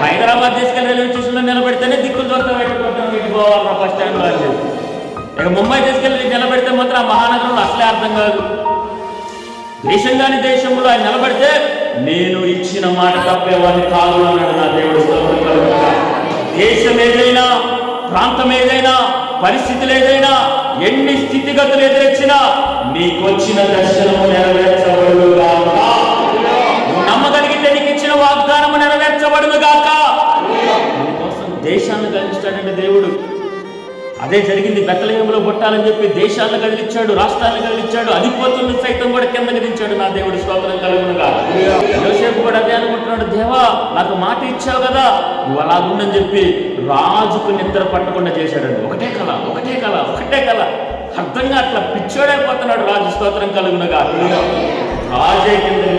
హైదరాబాద్ తీసుకెళ్ళి రైల్వే స్టేషన్లో నిలబెడితేనే దిక్కులు దొరక పెట్టుకుంటాం ఇటు పోవాలి బస్ స్టాండ్ వాళ్ళు ఇక ముంబై తీసుకెళ్ళి నిలబెడితే మాత్రం ఆ మహానగరంలో అసలే అర్థం కాదు. దేశంగాని దేశంలో ఆయన నిలబడితే నేను ఇచ్చిన మాట తప్పేవాడిని కాదు అన్నాడు నా దేవుడు దేశం ఏదైనా ప్రాంతం ఏదైనా పరిస్థితులు ఏదైనా ఎన్ని స్థితిగతులు ఎదురొచ్చినా నీకు వచ్చిన దర్శనము నీకోసం దేశాన్ని దేవుడు. అదే జరిగింది బెత్తలయంలో పుట్టాలని చెప్పి దేశాలను కదిలిచ్చాడు రాష్ట్రాలను కదిలిచ్చాడు అధిపతులను సైతం కూడా కింద దించాడు నా దేవుడు స్తోత్రం కలుగునుగా. యోసేపు కూడా అదే అనుకుంటున్నాడు దేవా నాకు మాట ఇచ్చావు కదా నువ్వు అలా చెప్పి రాజుకు నిద్ర పట్టకుండా చేశాడండి. ఒకటే కళ ఒకటే కళ ఒకటే కళ. అర్థంగా అట్లా పిచ్చోడైపోతున్నాడు రాజు స్తోత్రం కలుగునుగా. రాజే కింద